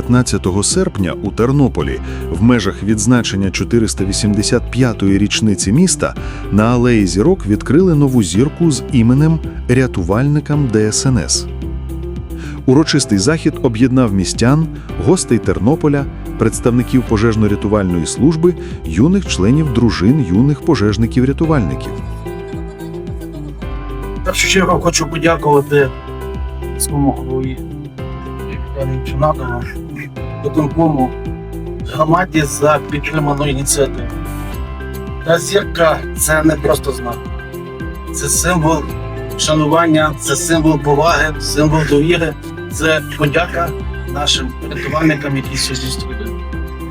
15 серпня у Тернополі в межах відзначення 485-ї річниці міста на алеї зірок відкрили нову зірку з іменем рятувальникам ДСНС. Урочистий захід об'єднав містян, гостей Тернополя, представників пожежно-рятувальної служби, юних членів дружин юних пожежників-рятувальників. В першу чергу хочу подякувати своєму голові Віталію Чинадову, виконкому громаді за підтриману ініціативу. Та зірка це не просто знак, це символ шанування, це символ поваги, символ довіри, це подяка нашим рятувальникам, які сьогодні стоять.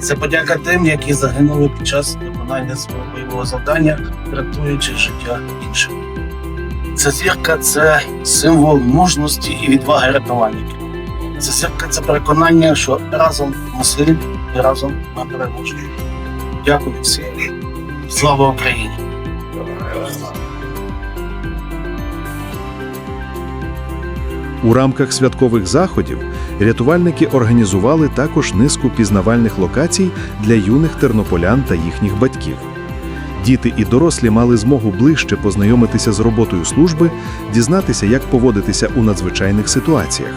Це подяка тим, які загинули під час виконання свого бойового завдання, рятуючи життя інших. Ця зірка це символ мужності і відваги рятувальників. Це переконання, що разом ми сильні і разом ми переможемо. Дякую всім. Слава Україні! У рамках святкових заходів рятувальники організували також низку пізнавальних локацій для юних тернополян та їхніх батьків. Діти і дорослі мали змогу ближче познайомитися з роботою служби, дізнатися, як поводитися у надзвичайних ситуаціях.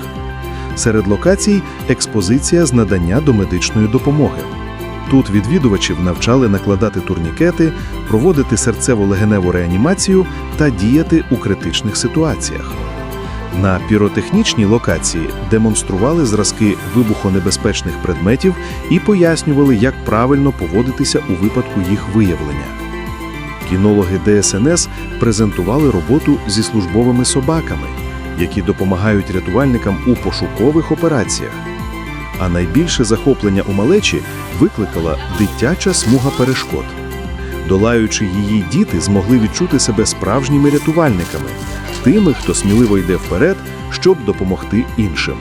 Серед локацій експозиція з надання домедичної допомоги. Тут відвідувачів навчали накладати турнікети, проводити серцево-легеневу реанімацію та діяти у критичних ситуаціях. На піротехнічній локації демонстрували зразки вибухонебезпечних предметів і пояснювали, як правильно поводитися у випадку їх виявлення. Кінологи ДСНС презентували роботу зі службовими собаками, які допомагають рятувальникам у пошукових операціях. А найбільше захоплення у малечі викликала дитяча смуга перешкод. Долаючи її, діти змогли відчути себе справжніми рятувальниками, тими, хто сміливо йде вперед, щоб допомогти іншим.